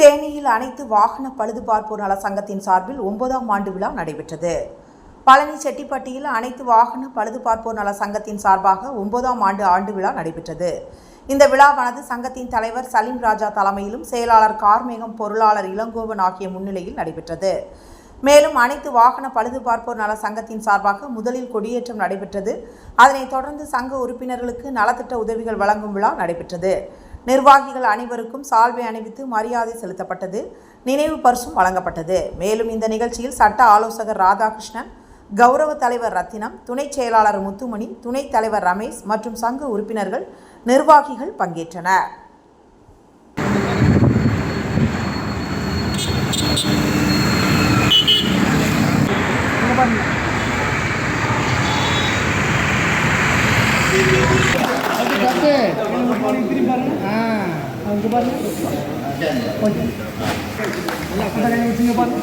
தேனியில் அனைத்து வாகன பழுதுபார்ப்போர் நல சங்கத்தின் சார்பில் ஒன்பதாம் ஆண்டு விழா நடைபெற்றது. பழனி செட்டிப்பட்டியில் அனைத்து வாகன பழுதுபார்ப்போர் நல சங்கத்தின் சார்பாக ஒன்பதாம் ஆண்டு ஆண்டு விழா நடைபெற்றது. இந்த விழாவானது சங்கத்தின் தலைவர் சலீம் ராஜா தலைமையிலும் செயலாளர் கார்மேகம் பொருளாளர் இளங்கோவன் ஆகிய முன்னிலையில் நடைபெற்றது. மேலும் அனைத்து வாகன பழுதுபார்ப்போர் நல சங்கத்தின் சார்பாக முதலில் கொடியேற்றம் நடைபெற்றது. அதனைத் தொடர்ந்து சங்க உறுப்பினர்களுக்கு நலத்திட்ட உதவிகள் வழங்கும் விழா நடைபெற்றது. நிர்வாகிகள் அனைவருக்கும் சால்வை அணிவித்து மரியாதை செலுத்தப்பட்டது. நினைவு பரிசும் வழங்கப்பட்டது. மேலும் இந்த நிகழ்ச்சியில் சட்ட ஆலோசகர் ராதாகிருஷ்ணன் கௌரவ தலைவர் ரத்தினம் துணைச் செயலாளர் முத்துமணி துணைத் தலைவர் ரமேஷ் மற்றும் சங்க உறுப்பினர்கள் நிர்வாகிகள் பங்கேற்றனர். ஓகே ஆ. அங்கே பாருங்க ஓகே இங்கே பாருங்க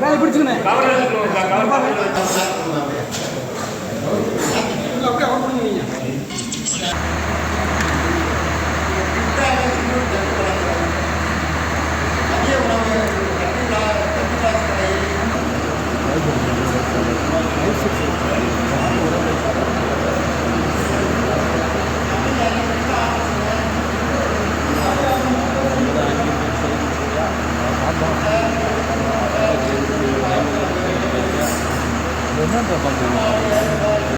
வேலை பிடிச்சுக்கணும் 何だとう